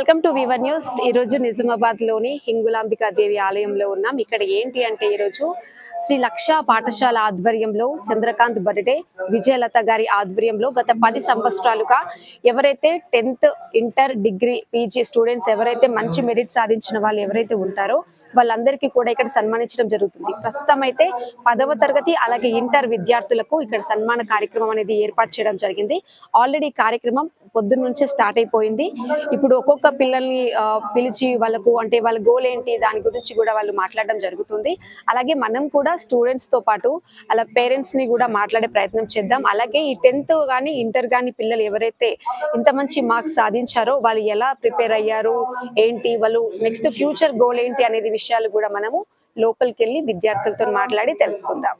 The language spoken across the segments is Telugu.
Welcome to we were news. ఈ రోజు నిజామాబాద్లోని హింగులాంబికా దేవి ఆలయంలో ఉన్నాం. ఇక్కడ ఏంటి అంటే ఈ రోజు శ్రీ లక్ష పాఠశాల ఆధ్వర్యంలో చంద్రకాంత్ బర్త్డే విజయలత గారి ఆధ్వర్యంలో గత పది సంవత్సరాలుగా ఎవరైతే tenth inter degree PG students ఎవరైతే మంచి మెరిట్ సాధించిన వాళ్ళు ఎవరైతే ఉంటారో వాళ్ళందరికీ కూడా ఇక్కడ సన్మానించడం జరుగుతుంది. ప్రస్తుతం అయితే పదవ తరగతి అలాగే ఇంటర్ విద్యార్థులకు ఇక్కడ సన్మాన కార్యక్రమం అనేది ఏర్పాటు చేయడం జరిగింది. ఆల్రెడీ కార్యక్రమం పొద్దున్న నుంచే స్టార్ట్ అయిపోయింది. ఇప్పుడు ఒక్కొక్క పిల్లల్ని పిలిచి వాళ్ళకు అంటే వాళ్ళ గోల్ ఏంటి దాని గురించి కూడా వాళ్ళు మాట్లాడడం జరుగుతుంది. అలాగే మనం కూడా స్టూడెంట్స్తో పాటు అలా పేరెంట్స్ని కూడా మాట్లాడే ప్రయత్నం చేద్దాం. అలాగే ఈ టెన్త్ కానీ ఇంటర్ కానీ పిల్లలు ఎవరైతే ఇంత మంచి మార్క్స్ సాధించారో వాళ్ళు ఎలా ప్రిపేర్ అయ్యారు ఏంటి వాళ్ళు నెక్స్ట్ ఫ్యూచర్ గోల్ ఏంటి అనేది విషయాలు కూడా మనము లోపలికి వెళ్ళి విద్యార్థులతో మాట్లాడి తెలుసుకుందాం.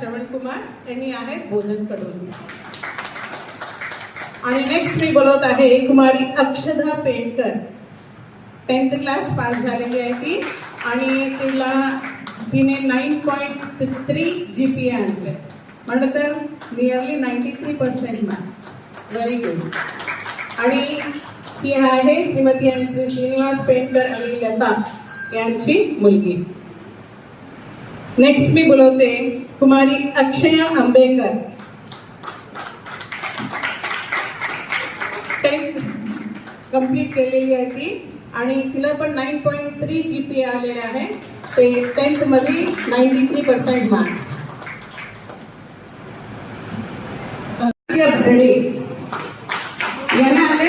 श्रवणकुमार श्रवण कुमार यांनी आहेत बोधनकडून आणि नेक्स्ट मी बोलवत आहे कुमारी Akshada Painter tenth class pass झालेली आहे ती. आणि तिला तिने nine point three G P A आणले म्हणलं तर nearly ninety three percent marks very good आणि ती आहे श्रीमती यांची श्रीनिवास पेंटर आणि लता यांची मुलगी. नेक्स्ट मी बोलवते कुमारी अक्षया आंबेकर. टेन्थ कंप्लीट केलेली आहे ती. आणि तिला पण nine point three G P आलेले आहे. ते टेन्थमध्ये ninety three percent marks Bharade यांना आले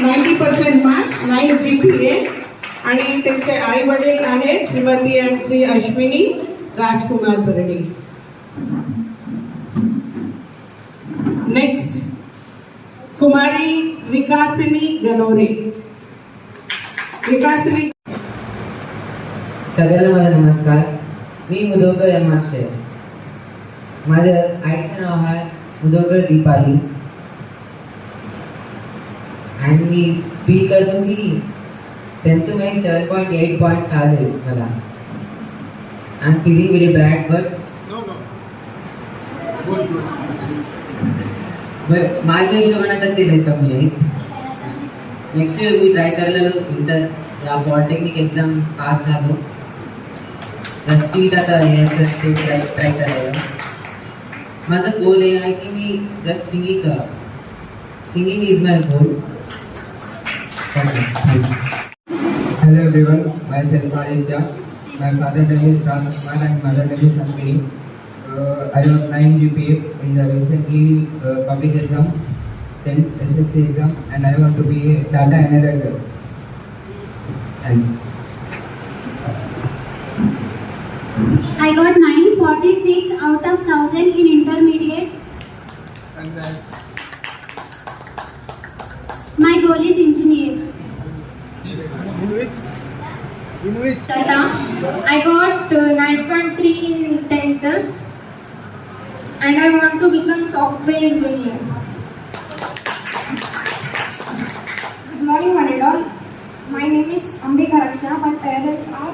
ninety percent marks nine G P A. आणि त्यांचे आई वडील आहेत श्रीमती आणि Shri Ashwini Rajkumar Barde next कुमारी विकासिनी गनोरे विकासिनी सगळ्यांना माझा नमस्कार मी मुदोकर यमाक्षय माझं आईचं नाव आहे मुदोकर दीपाली आणि मी फील करतो की टेन्थमध्ये सेवन पॉईंट एट पॉईंट्स आले मला I am feeling very bad but माझ्या हिशोबाने तर ते लई कमी आहे नेक्स्ट इयर मी ट्राय करायला इंटर या पॉलिटेक्निक एक्झाम पास झालो तर सीट आता तर ते ट्राय ट्राय करायला माझा गोल हे आहे की मी जस्ट सिंगिंग करा singing is my goal Hello everyone, myself Aditya. My father name is Ram Kumar and mother name is Ashwini. Uh, I got 9 GPA in the recently uh, public exam, 10th SSC exam, and I want to be a data analyzer. Thanks. I got 946 out of 1000 in intermediate. My goal is engineer. Tata. I got uh, 9.3 in 10th and I want to become software engineer. Good morning, one and all. My name is Ambika Rakshana. My parents are.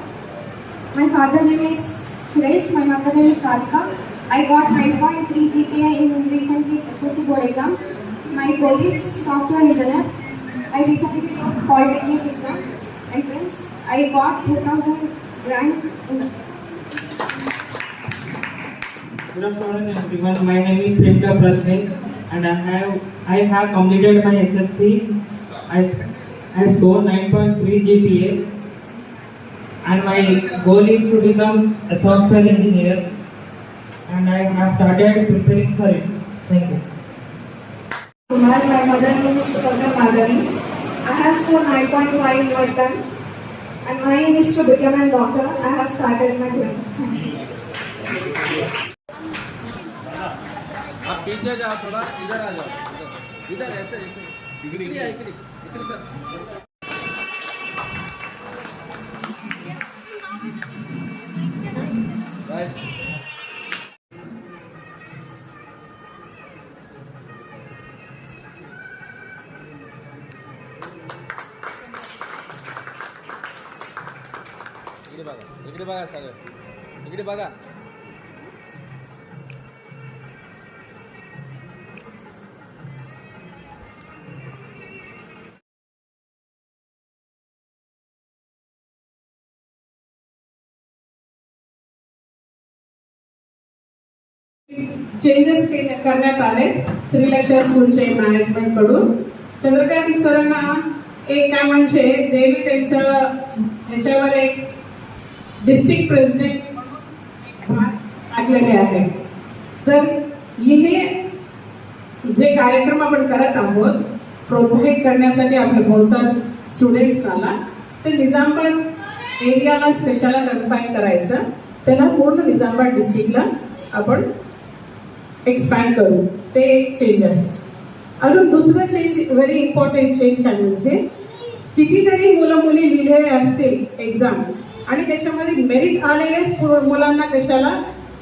My father name is Suresh. My mother name is Radhika. I got 9.3 GPA in recently SSC board exams. My goal is software engineer. I recently did polytechnic exam entrance. I got 2000 rank Good afternoon everyone. My name is Priyanka Pratnesh and I have I have completed my SSC. I, I scored 9.3 GPA and my goal is to become a software engineer and I have started preparing for it. Thank you. Kumar, my mother name is Suparna Madhavi. I have scored 9.5 in my time. and my aim is to become a doctor. I have started my training. आप पीछे जाओ थोड़ा इधर आ जाओ इधर। ऐसे ऐसे। इकड़ी इकड़ी इकड़ी इकड़ी सर। इकडे बघा इकडे बघा सगळं इकडे बघा चेंजेस करण्यात आले. श्रीलक्षा स्कूलचे मॅनेजमेंटकडून. चंद्रकांत सरांना एक काय म्हणजे देवी त्यांचं याच्यावर एक डिस्ट्रिक्ट प्रेसिडेंट टाकलेले आहे. तर हे जे कार्यक्रम आपण करत आहोत प्रोत्साहित करण्यासाठी आपले बहुत स्टुडंट्सला ते निजामबाद एरियाला स्पेशलला कन्फाईन करायचं. त्याला पूर्ण निजामबाद डिस्ट्रिक्टला आपण एक्सपॅन्ड करू. ते एक चेंज आहे. अजून दुसरं चेंज व्हेरी इम्पॉर्टंट चेंज काय म्हणजे कितीतरी मुलं मुली लिहिले असतील एक्झाम आणि त्याच्यामध्ये मेरिट आलेलेच मुलांना कशाला?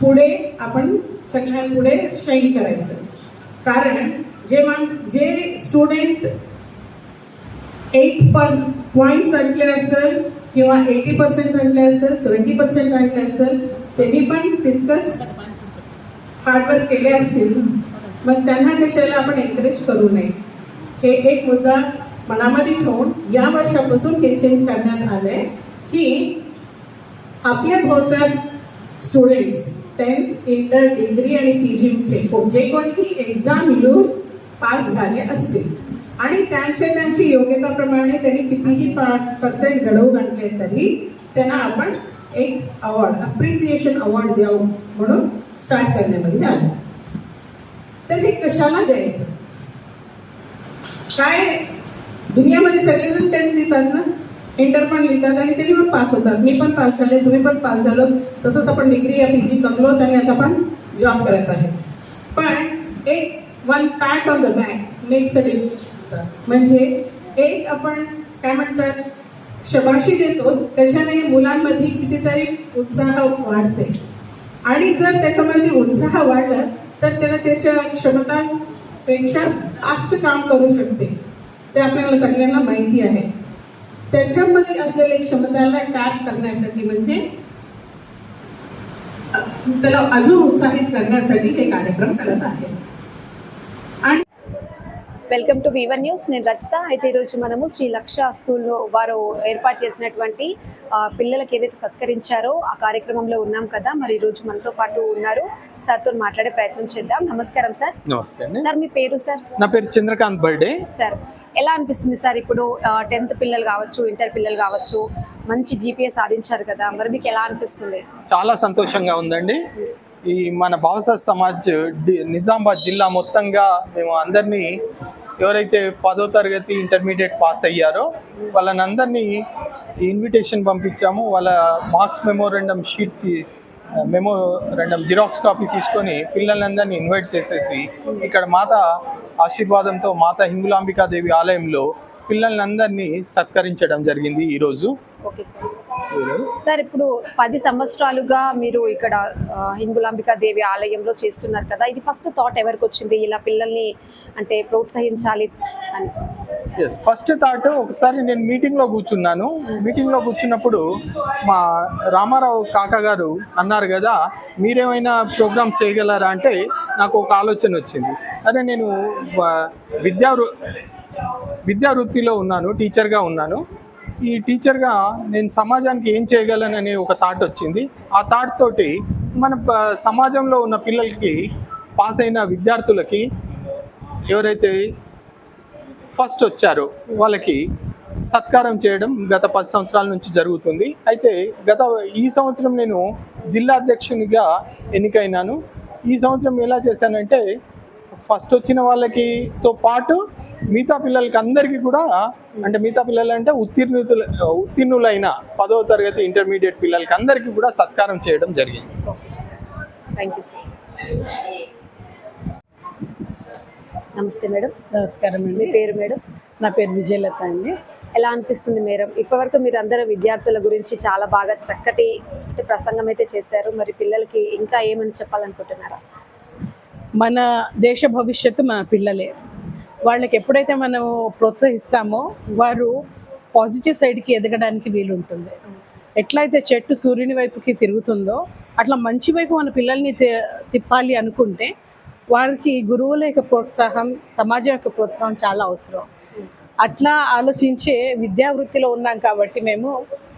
पुढे आपण सगळ्यांपुढे शाईन करायचं. कारण जे मान जे स्टुडंट एट पर पॉईंट्स आणले असेल किंवा एटी पर्सेंट आणले असेल सेवन्टी पर्सेंट आणले असेल त्यांनी पण तितकंच हार्डवर्क केले असतील मग त्यांना कशाला आपण एनकरेज करू नये? हे एक मुद्दा मनामध्ये ठेवून या वर्षापासून हे चेंज करण्यात आले की आपल्या बहुसार स्टुडंट्स टेन्थ इंटर डिग्री आणि पी जीचे जे कोणी एक्झाम लिहून पास झाले असतील. आणि त्यांच्या त्यांची योग्यताप्रमाणे त्यांनी कितीही पर्सेंट घडवून आणले तरी त्यांना आपण एक अवॉर्ड अप्रिसिएशन अवॉर्ड द्यावं म्हणून स्टार्ट करण्यामध्ये आलं तर हे कशाला द्यायचं? काय दुनियामध्ये सगळेजण टेन्थ देतात ना? इंटर पण लिहितात आणि त्यांनी पण पास होतात. मी पण पास झाले तुम्ही पण पास झालो. तसंच आपण डिग्री या पी जी करलो आणि आता पण जॉब करत आहे. पण एक one pat on the back makes a difference म्हणजे एक आपण काय म्हणतात शबाशी देतो त्याच्याने मुलांमध्ये कितीतरी उत्साह वाढते. आणि जर त्याच्यामध्ये उत्साह वाढला तर त्याला त्याच्या क्षमतापेक्षा जास्त काम करू शकते. ते आपल्याला सगळ्यांना माहिती आहे. त्याच्यामध्ये असलेल्या क्षमताला टॅप करण्यासाठी म्हणजे त्याला अजून उत्साहित करण्यासाठी हे कार्यक्रम करत आहे. వెల్కమ్ టు వివన్ న్యూస్ నేను రచిత. అయితే ఈరోజు మనము శ్రీ లక్ష స్కూల్లో వారు ఏర్పాటు చేసినటువంటి పిల్లలకి ఏదైతే సత్కరించారో ఆ కార్యక్రమంలో ఉన్నాం కదా మరి ఈరోజు మనతో పాటు ఉన్నారు. సార్తో మాట్లాడే ప్రయత్నం చేద్దాం. నమస్కారం సార్. నమస్తే సార్ మీ పేరు సార్? నా పేరు చంద్రకాంత్ బర్త్డే సార్ ఎలా అనిపిస్తుంది సార్ ఇప్పుడు టెన్త్ పిల్లలు కావచ్చు ఇంటర్ పిల్లలు కావచ్చు మంచి జీపీఏ సాధించారు కదా మరి మీకు ఎలా అనిపిస్తుంది? చాలా సంతోషంగా ఉందండి. ఈ మన బావస సమాజ్ డి- నిజామాబాద్ జిల్లా మొత్తంగా మేము అందరినీ ఎవరైతే పదో తరగతి ఇంటర్మీడియట్ పాస్ అయ్యారో వాళ్ళని అందరినీ ఇన్విటేషన్ పంపించాము. వాళ్ళ marks memorandum sheet memorandum xerox copy తీసుకొని పిల్లలందరినీ ఇన్వైట్ చేసేసి ఇక్కడ మాత ఆశీర్వాదంతో మాత హింగులాంబికాదేవి ఆలయంలో పిల్లలందరినీ సత్కరించడం జరిగింది ఈరోజు. ఓకే సార్ సార్ ఇప్పుడు పది సంవత్సరాలుగా మీరు ఇక్కడ హింగులాంబికా దేవి ఆలయంలో చేస్తున్నారు కదా. ఇది ఫస్ట్ థాట్ ఎవరికి వచ్చింది? ఇలా పిల్లల్ని అంటే ప్రోత్సహించాలి అని. ఎస్ ఫస్ట్ థాట్ ఒకసారి నేను మీటింగ్లో కూర్చున్నాను. మీటింగ్లో కూర్చున్నప్పుడు మా రామారావు కాకా గారు అన్నారు కదా మీరేమైనా ప్రోగ్రామ్ చేయగలరా? అంటే నాకు ఒక ఆలోచన వచ్చింది. అదే నేను విద్యా వృ- విద్యా వృత్తిలో ఉన్నాను టీచర్గా ఉన్నాను. ఈ టీచర్గా నేను సమాజానికి ఏం చేయగలననే ఒక థాట్ వచ్చింది. ఆ థాట్ తోటి మన సమాజంలో ఉన్న పిల్లలకి పాస్ అయిన విద్యార్థులకి ఎవరైతే ఫస్ట్ వచ్చారో వాళ్ళకి సత్కారం చేయడం గత పది సంవత్సరాల నుంచి జరుగుతుంది. అయితే గత ఈ సంవత్సరం నేను జిల్లా అధ్యక్షునిగా ఎన్నికైనాను. ఈ సంవత్సరం ఎలా చేశానంటే ఫస్ట్ వచ్చిన వాళ్ళకితో పాటు మిగతా పిల్లలకి అందరికీ కూడా అంటే మిగతా పిల్లలు అంటే ఉత్తీర్ణుతులు ఉత్తీర్ణులైన పదవ తరగతి ఇంటర్మీడియట్ పిల్లలకి అందరికీ కూడా సత్కారం చేయడం జరిగింది. థ్యాంక్ యూ సార్ నమస్తే మేడం. నమస్కారం అండి. పేరు మేడం? నా పేరు విజయలత అండి. ఎలా అనిపిస్తుంది మేడం? ఇప్పటివరకు మీరు అందరూ విద్యార్థుల గురించి చాలా బాగా చక్కటి ప్రసంగం అయితే చేశారు. మరి పిల్లలకి ఇంకా ఏమని చెప్పాలనుకుంటున్నారా? మన దేశ భవిష్యత్తు మన పిల్లలే. వాళ్ళకి ఎప్పుడైతే మనం ప్రోత్సహిస్తామో వారు పాజిటివ్ సైడ్కి ఎదగడానికి వీలు ఉంటుంది ఎట్లయితే చెట్టు సూర్యుని వైపుకి తిరుగుతుందో అట్లా మంచి వైపు మన పిల్లల్ని తి- తిప్పాలి అనుకుంటే వారికి గురువుల యొక్క ప్రోత్సాహం సమాజం యొక్క ప్రోత్సాహం చాలా అవసరం. అట్లా ఆలోచించే విద్యా వృత్తిలో ఉన్నాం కాబట్టి మేము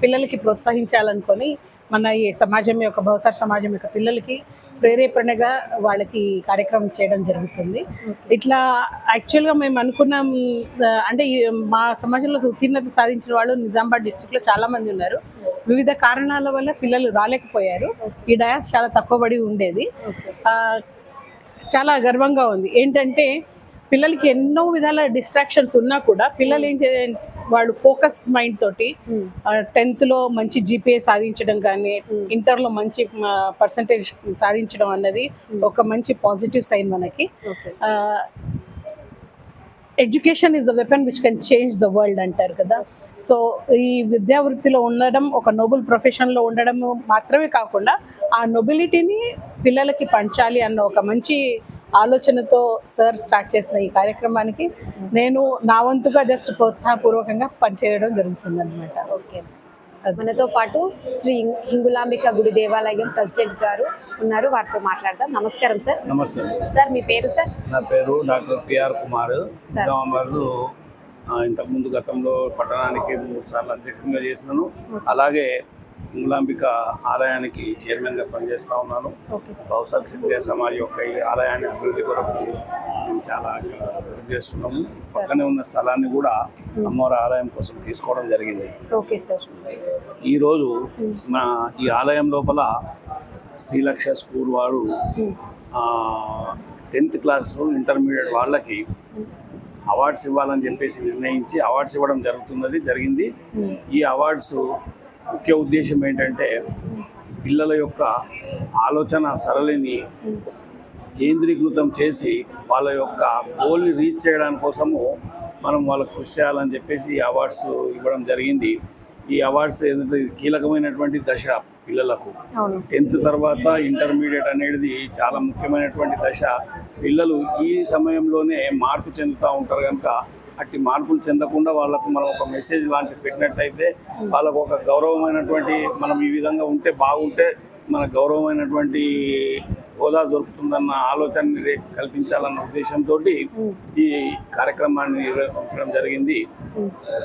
పిల్లలకి ప్రోత్సహించాలనుకొని మన ఈ సమాజం యొక్క బహుశా సమాజం యొక్క పిల్లలకి ప్రేరేపణగా వాళ్ళకి కార్యక్రమం చేయడం జరుగుతుంది. ఇట్లా యాక్చువల్గా మేము అనుకున్నాం అంటే మా సమాజంలో ఉత్తీర్ణత సాధించిన వాళ్ళు నిజామాబాద్ డిస్టిక్లో చాలా మంది ఉన్నారు. వివిధ కారణాల వల్ల పిల్లలు రాలేకపోయారు. ఈ డయాస్ చాలా తక్కువ పడి ఉండేది. చాలా గర్వంగా ఉంది. ఏంటంటే పిల్లలకి ఎన్నో విధాల డిస్ట్రాక్షన్స్ ఉన్నా కూడా పిల్లలు ఏం వాళ్ళు ఫోకస్ మైండ్ తోటి టెన్త్లో మంచి జీపీఏ సాధించడం కానీ ఇంటర్లో మంచి పర్సంటేజ్ సాధించడం అన్నది ఒక మంచి పాజిటివ్ సైన్ మనకి. Education is the weapon which can change the world అంటారు కదా. సో ఈ విద్యా వృత్తిలో ఉండడం ఒక నోబెల్ ప్రొఫెషన్లో ఉండడం మాత్రమే కాకుండా ఆ నొబిలిటీని పిల్లలకి పంచాలి అన్న ఒక మంచి ఆలోచనతో సార్ స్టార్ట్ చేసిన ఈ కార్యక్రమానికి నేను నా వంతుగా జస్ట్ ప్రోత్సాహపూర్వకంగా పనిచేయడం జరుగుతుంది అనమాట ఓకే. మనతో పాటు శ్రీ హింగులాంబిక గుడి దేవాలయం ప్రెసిడెంట్ గారు ఉన్నారు. వారితో మాట్లాడదాం. నమస్కారం సార్. నమస్తే. సార్ మీ పేరు సార్? నా పేరు doctor PR Kumar. Sir. Nizamabad ఇంతకుముందు గతంలో పట్టణానికి మూడు సార్లు అధ్యక్షంగా చేసినాను. అలాగే ఇంగులాంబిక ఆలయానికి చైర్మన్గా పనిచేస్తూ ఉన్నాను. బహుశా క్షత్రియ సమాజ్ యొక్క ఈ ఆలయాన్ని అభివృద్ధి కొరకు మేము చాలా చేస్తున్నాము. పక్కనే ఉన్న స్థలాన్ని కూడా అమ్మవారి ఆలయం కోసం తీసుకోవడం జరిగింది. ఈరోజు మన ఈ ఆలయం లోపల శ్రీలక్ష స్కూల్ వారు టెన్త్ క్లాస్ ఇంటర్మీడియట్ వాళ్ళకి అవార్డ్స్ ఇవ్వాలని చెప్పేసి నిర్ణయించి అవార్డ్స్ ఇవ్వడం జరుగుతున్నది జరిగింది. ఈ అవార్డ్స్ ముఖ్య ఉద్దేశం ఏంటంటే పిల్లల యొక్క ఆలోచన సరళిని కేంద్రీకృతం చేసి వాళ్ళ యొక్క గోల్ని రీచ్ చేయడానికి కోసము మనం వాళ్ళకు కృషి చేయాలని చెప్పేసి అవార్డ్స్ ఇవ్వడం జరిగింది. ఈ అవార్డ్స్ ఏంటంటే కీలకమైనటువంటి దశ పిల్లలకు. టెన్త్ తర్వాత ఇంటర్మీడియట్ అనేది చాలా ముఖ్యమైనటువంటి దశ. పిల్లలు ఈ సమయంలోనే మార్పు చెందుతూ ఉంటారు కనుక అట్టి మార్పులు చెందకుండా వాళ్ళకు మనం ఒక మెసేజ్ లాంటిది పెట్టినట్టయితే వాళ్ళకు ఒక గౌరవమైనటువంటి మనం ఈ విధంగా ఉంటే బాగుంటే మన గౌరవమైనటువంటి హోదా దొరుకుతుందన్న ఆలోచనని రే- కల్పించాలన్న ఉద్దేశంతో ఈ కార్యక్రమాన్ని నిర్వహించడం జరిగింది.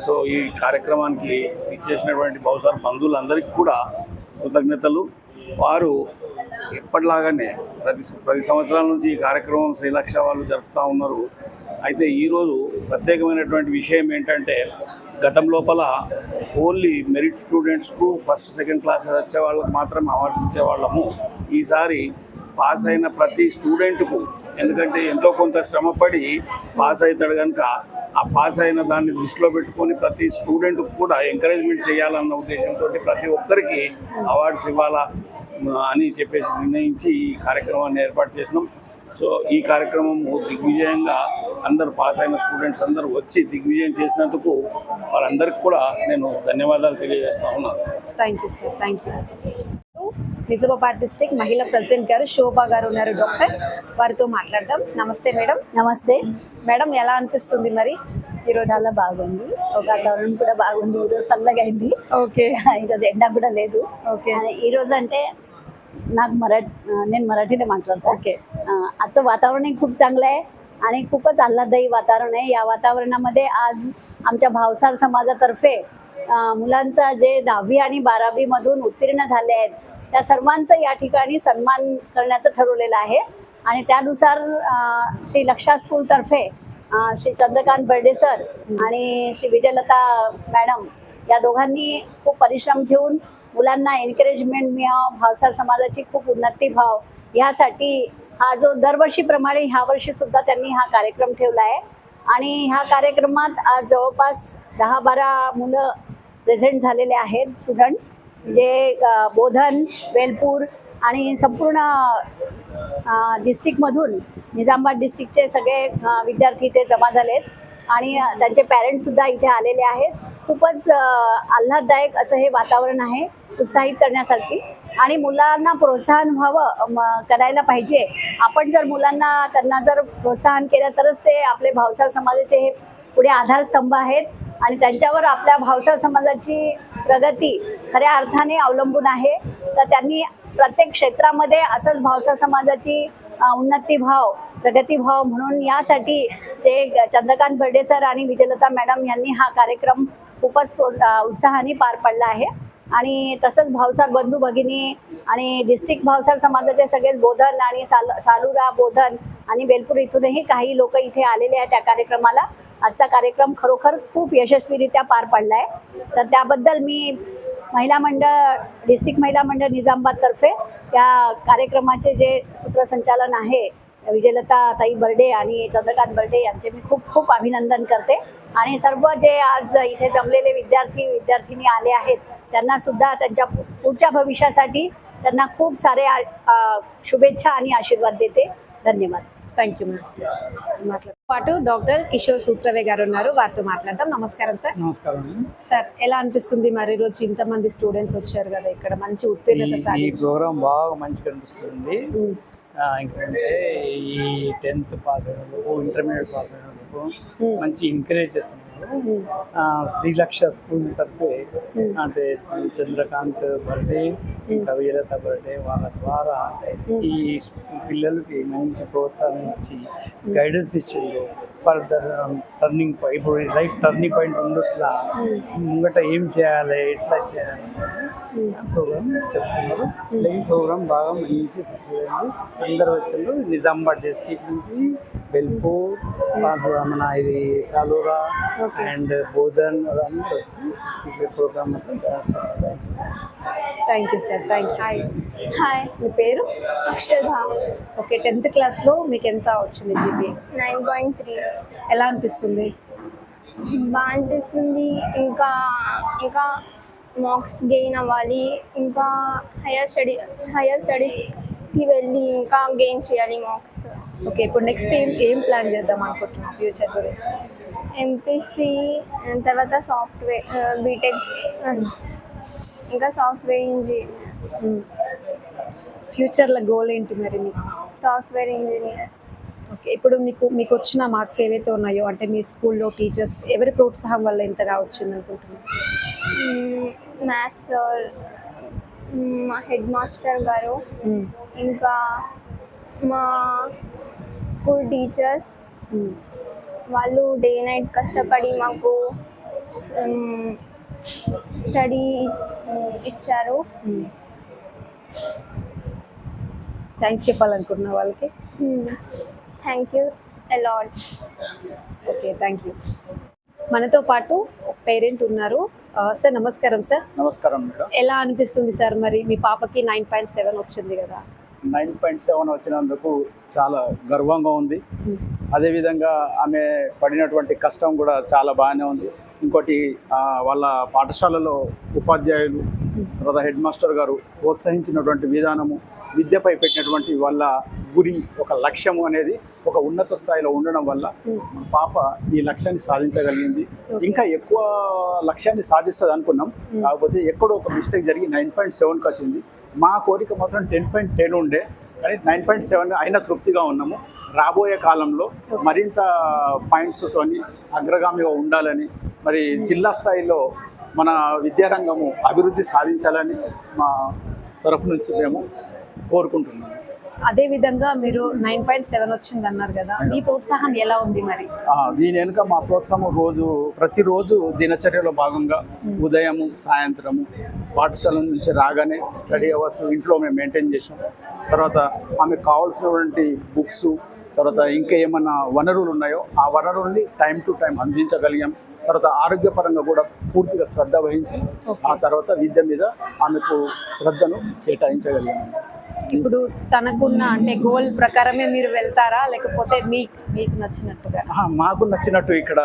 సో ఈ కార్యక్రమానికి ఇచ్చేసినటువంటి బహుశా బంధువులందరికీ కూడా కృతజ్ఞతలు. వారు ఎప్పటిలాగానే ప్రతి ప్రతి సంవత్సరాల నుంచి ఈ కార్యక్రమం శ్రీలక్ష వాళ్ళు జరుపుతూ ఉన్నారు. అయితే ఈరోజు ప్రత్యేకమైనటువంటి విషయం ఏంటంటే గతం లోపల ఓన్లీ మెరిట్ స్టూడెంట్స్కు ఫస్ట్ సెకండ్ క్లాసెస్ వచ్చే వాళ్ళకు మాత్రమే అవార్డ్స్ ఇచ్చేవాళ్ళము. ఈసారి పాస్ అయిన ప్రతి స్టూడెంట్కు ఎందుకంటే ఎంతో కొంత శ్రమపడి పాస్ అవుతాడు కనుక ఆ పాస్ అయిన దాన్ని దృష్టిలో పెట్టుకొని ప్రతి స్టూడెంట్ కూడా ఎంకరేజ్మెంట్ చేయాలన్న ఉద్దేశంతో ప్రతి ఒక్కరికి అవార్డ్స్ ఇవ్వాలా అని చెప్పేసి నిర్ణయించి ఈ కార్యక్రమాన్ని ఏర్పాటు చేసినాం. సో ఈ కార్యక్రమం దిగ్విజయంగా అందరు పాస్ అయిన స్టూడెంట్స్ అందరూ వచ్చి దిగ్విజయం చేసినందుకు వారందరికీ కూడా నేను ధన్యవాదాలు తెలియజేస్తా ఉన్నాను. Thank you sir thank you Nizamabad district మహిళా ప్రెసిడెంట్ గారు శోభా గారు ఉన్నారు డాక్టర్ వారితో మాట్లాడదాం నమస్తే మేడం నమస్తే మేడం ఎలా అనిపిస్తుంది మరి ఈరోజు చాలా బాగుంది వాతావరణం కూడా బాగుంది ఈరోజు చల్లగా అయింది ఓకే ఈరోజు ఎండ కూడా లేదు ఓకే ఆ, ఈరోజు అంటే నాకు मराठी నేను मराठीने मानतो ओके. आजचं वातावरणही खूप चांगलं आहे आणि खूपच आल्हाददायी वातावरण आहे या वातावरणामध्ये आज आमच्या भावसार समाजातर्फे अ, मुलांचा जे दहावी आणि बारावीमधून उत्तीर्ण झाले आहेत त्या सर्वांचं या ठिकाणी सन्मान करण्याचं ठरवलेलं आहे. आणि त्यानुसार श्री लक्षा स्कूलतर्फे श्री चंद्रकांत बर्डे सर आणि श्री विजयलता मॅडम या दोघांनी खूप परिश्रम घेऊन मुलांना एनकरेजमेंट मिळावं भावसार समाजाची खूप उन्नती व्हाव ह्यासाठी हा जो दरवर्षीप्रमाणे ह्या वर्षीसुद्धा त्यांनी हा कार्यक्रम ठेवला आहे. आणि ह्या कार्यक्रमात आज जवळपास दहा बारा मुलं प्रेझेंट झालेले आहेत स्टुडंट्स जे बोधन वेलपूर आणि संपूर्ण डिस्ट्रिक्टमधून निजामाबाद डिस्ट्रिक्टचे सगळे विद्यार्थी इथे जमा झालेत आणि त्यांचे पॅरेंट्ससुद्धा इथे आलेले आहेत. खूपच आल्हाददायक असं हे वातावरण आहे उत्साहित करण्यासारखी. आणि मुलांना प्रोत्साहन व्हावं म, करायला पाहिजे. आपण जर मुलांना त्यांना जर प्रोत्साहन केलं तरच ते आपले भावसार समाजाचे हे पुढे आधारस्तंभ आहेत. आणि त्यांच्यावर आपल्या भावसा समाजाची प्रगती खऱ्या अर्थाने अवलंबून आहे. तर त्यांनी प्रत्येक क्षेत्रामध्ये असंच भावसा समाजाची उन्नतीभाव उन्नती भाव प्रगती भाव म्हणून यासाठी जे चंद्रकांत बर्डे सर आणि विजयलता मॅडम यांनी हा कार्यक्रम खूपच उत्साहाने पार पडला आहे. आणि तसंच भावसार बंधू भगिनी आणि डिस्ट्रिक्ट भावसार समाजाचे सगळेच बोधन आणि साल सालुरा बोधन आणि बेलपूर इथूनही काही लोक इथे आलेले आहेत त्या कार्यक्रमाला. आजचा कार्यक्रम खरोखर खूप यशस्वीरित्या पार पडला आहे तर त्याबद्दल मी महिला मंडळ डिस्ट्रिक्ट महिला मंडळ निजामाबादतर्फे या कार्यक्रमाचे जे सूत्रसंचालन आहे विजयलता ताई बर्डे आणि चंद्रकांत बर्डे यांचे मी खूप खूप अभिनंदन करते. आणि सर्व जे आज इथे जमलेले विद्यार्थी विद्यार्थिनी आले आहेत त्यांना सुद्धा त्यांच्या पु- पुढच्या भविष्यासाठी त्यांना खूप सारे आ- आ, शुभेच्छा आणि आशीर्वाद देते धन्यवाद థ్యాంక్ యూ మ్యామ్ పాటు డాక్టర్ కిషోర్ సూత్రవే గారు ఉన్నారు వారితో మాట్లాడతాం నమస్కారం సార్ నమస్కారం సార్ ఎలా అనిపిస్తుంది మరి ఈ రోజు ఇంతమంది స్టూడెంట్స్ వచ్చారు కదా ఇక్కడ మంచి ఉత్తీర్ణత ఈ- ఈ సాధించి ప్రోగ్రామ్ బాగా మంచిగా అనిపిస్తుంది ఆ, ఎందుకంటే ఈ టెన్త్ పాస్ అయిన వాళ్ళకు ఇంటర్మీడియట్ పాస్ అయిన వాళ్ళకు మంచి ఎంకరేజ్ చేస్తున్నారు ఆ, శ్రీలక్ష స్కూల్ తరఫు అంటే చంద్రకాంత్ బర్త్డే ఇంకా వీరత బర్త్డే వాళ్ళ ద్వారా ఈ పిల్లలకి మంచి ప్రోత్సాహం ఇచ్చి గైడెన్స్ ఇచ్చిండు ఫర్దర్ టర్నింగ్ పాయింట్ ఇప్పుడు లైఫ్ టర్నింగ్ పాయింట్ ఉండట్లా ముంగట ఏం చేయాలి ఎట్లా చేయాలి ప్రోగ్రామ్ చెప్తున్నారు ఈ ప్రోగ్రామ్ బాగా మంచి సక్సెస్ అయింది అందరు వచ్చారు నిజామాబాద్ డిస్ట్రిక్ట్ నుంచి బెల్పూర్ పాస్- మన ఇది సాలూరా అండ్ బోధన్ అందరూ వచ్చి ఈ ప్రోగ్రామ్ సక్సెస్ అయింది thank you sir thank you hi మీ పేరు? అక్షధ ఓకే టెన్త్ క్లాస్లో మీకు ఎంత వచ్చింది జీపీ? Nine point three. ఎలా అనిపిస్తుంది? బాగా అనిపిస్తుంది. ఇంకా ఇంకా మార్క్స్ గెయిన్ అవ్వాలి. ఇంకా హయ్యర్ స్టడీ హయ్యర్ స్టడీస్కి వెళ్ళి ఇంకా గెయిన్ చేయాలి మార్క్స్. ఓకే ఇప్పుడు నెక్స్ట్ ఏం ఏం ప్లాన్ చేద్దాం అనుకుంటున్నాం ఫ్యూచర్ గురించి? ఎంపీసీ తర్వాత సాఫ్ట్వేర్ బీటెక్ ఇంకా సాఫ్ట్వేర్ ఇంజనీర్. ఫ్యూచర్లో గోల్ ఏంటి మరి మీకు? సాఫ్ట్వేర్ ఇంజనీర్ ఓకే ఇప్పుడు మీకు మీకు వచ్చిన మార్క్స్ ఏవైతే ఉన్నాయో అంటే మీ స్కూల్లో టీచర్స్ ఎవరి ప్రోత్సాహం వల్ల ఇంతగా వచ్చింది అనుకుంటున్నారు? మ్యాథ్స్ సార్ మా హెడ్ మాస్టర్ గారు ఇంకా మా స్కూల్ టీచర్స్ వాళ్ళు డే నైట్ కష్టపడి మాకు స్టడీ ఇచ్చారు. థ్యాంక్స్ చెప్పాలనుకుంటున్నా వాళ్ళకి. Thank you a lot okay thank you మనతో పాటు పేరెంట్ ఉన్నారు. సార్ నమస్కారం సార్. నమస్కారం మేడం. ఎలా అనిపిస్తుంది సార్ మరి? మీ పాపకి నైన్ పాయింట్ సెవెన్ వచ్చింది కదా. నైన్ పాయింట్ సెవెన్ వచ్చినందుకు చాలా గర్వంగా ఉంది. అదేవిధంగా ఆమె పడినటువంటి కష్టం కూడా చాలా బాగానే ఉంది. ఇంకోటి ఆ, వాళ్ళ పాఠశాలలో ఉపాధ్యాయులు తర్వాత హెడ్ మాస్టర్ గారు ప్రోత్సహించినటువంటి విధానము విద్యపై పెట్టినటువంటి వాళ్ళ గురి ఒక లక్ష్యము అనేది ఒక ఉన్నత స్థాయిలో ఉండడం వల్ల పాప ఈ లక్ష్యాన్ని సాధించగలిగింది. ఇంకా ఎక్కువ లక్ష్యాన్ని సాధిస్తుంది అనుకున్నాం. కాకపోతే ఎక్కడో ఒక మిస్టేక్ జరిగి నైన్ పాయింట్ సెవెన్కి వచ్చింది. మా కోరిక మాత్రం టెన్ పాయింట్ టెన్ ఉండే. కానీ నైన్ పాయింట్ సెవెన్ అయినా తృప్తిగా ఉన్నాము. రాబోయే కాలంలో మరింత పాయింట్స్తోని అగ్రగామిగా ఉండాలని మరి జిల్లా స్థాయిలో మన విద్యారంగము అభివృద్ధి సాధించాలని మా తరఫు నుంచి మేము కోరుకుంటున్నాము అదే విధంగా మీరు నైన్ పాయింట్ సెవెన్ వచ్చింది అన్నారు కదా మీ ప్రోత్సాహం ఎలా ఉంది మరి? దీని వెనుక మా ప్రోత్సాహం రోజు ప్రతిరోజు దినచర్యలో భాగంగా ఉదయము సాయంత్రము పాఠశాల నుంచి రాగానే స్టడీ అవర్స్ ఇంట్లో మేము మెయింటైన్ చేసాం తర్వాత ఆమెకు కావాల్సినటువంటి బుక్స్ తర్వాత ఇంకా ఏమైనా వనరులు ఉన్నాయో ఆ వనరుల్ని టైం టు టైం అందించగలిగాం. తర్వాత ఆరోగ్యపరంగా కూడా పూర్తిగా శ్రద్ధ వహించి ఆ తర్వాత విద్య మీద ఆమెకు శ్రద్ధను కేటాయించగలిగాం. ఇప్పుడు తనకున్న అంటే గోల్ ప్రకారమే మీరు వెళ్తారా? లేకపోతే మీకు మీకు నచ్చినట్టుగా? మాకు నచ్చినట్టు ఇక్కడ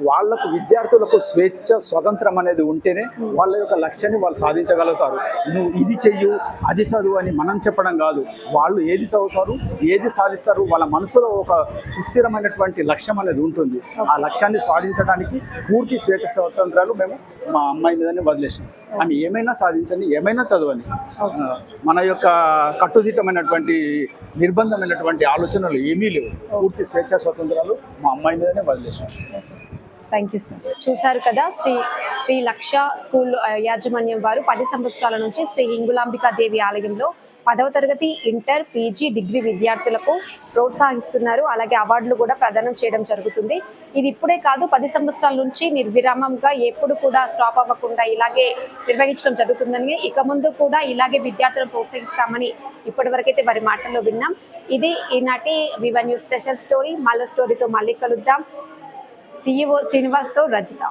వాళ్ళకు విద్యార్థులకు స్వేచ్ఛ స్వతంత్రం అనేది ఉంటేనే వాళ్ళ యొక్క లక్ష్యాన్ని వాళ్ళు సాధించగలుగుతారు. నువ్వు ఇది చెయ్యు అది చదువు అని మనం చెప్పడం కాదు. వాళ్ళు ఏది చదువుతారు ఏది సాధిస్తారు వాళ్ళ మనసులో ఒక సుస్థిరమైనటువంటి లక్ష్యం అనేది ఉంటుంది. ఆ లక్ష్యాన్ని సాధించడానికి పూర్తి స్వేచ్ఛ స్వతంత్రాలు మేము మా అమ్మాయి మీదనే వదిలేసాం. ఆమె ఏమైనా సాధించండి ఏమైనా చదవని ఆ, మన యొక్క కట్టుదిట్టమైనటువంటి నిర్బంధమైనటువంటి ఆలోచనలు ఏమీ లేవు. పూర్తి స్వేచ్ఛ స్వతంత్రాలు మా అమ్మాయి మీదనే వదిలేసాం. థ్యాంక్ యూ సార్ చూశారు కదా శ్రీ శ్రీ లక్ష స్కూల్ యాజమాన్యం వారు పది సంవత్సరాల నుంచి శ్రీ హింగులాంబికా దేవి ఆలయంలో పదవ తరగతి ఇంటర్ పీజీ డిగ్రీ విద్యార్థులకు ప్రోత్సహిస్తున్నారు. అలాగే అవార్డులు కూడా ప్రదానం చేయడం జరుగుతుంది. ఇది ఇప్పుడే కాదు పది సంవత్సరాల నుంచి నిర్విరామంగా ఎప్పుడు కూడా స్టాప్ అవ్వకుండా ఇలాగే నిర్వహించడం జరుగుతుందని ఇక ముందు కూడా ఇలాగే విద్యార్థులను ప్రోత్సహిస్తామని ఇప్పటివరకైతే వారి మాటల్లో విన్నాం. ఇది ఈనాటి వివన్ న్యూస్ స్పెషల్ స్టోరీ. మళ్ళీ స్టోరీతో మళ్ళీ కలుద్దాం. సీఈఓ శ్రీనివాస్తో రజిత.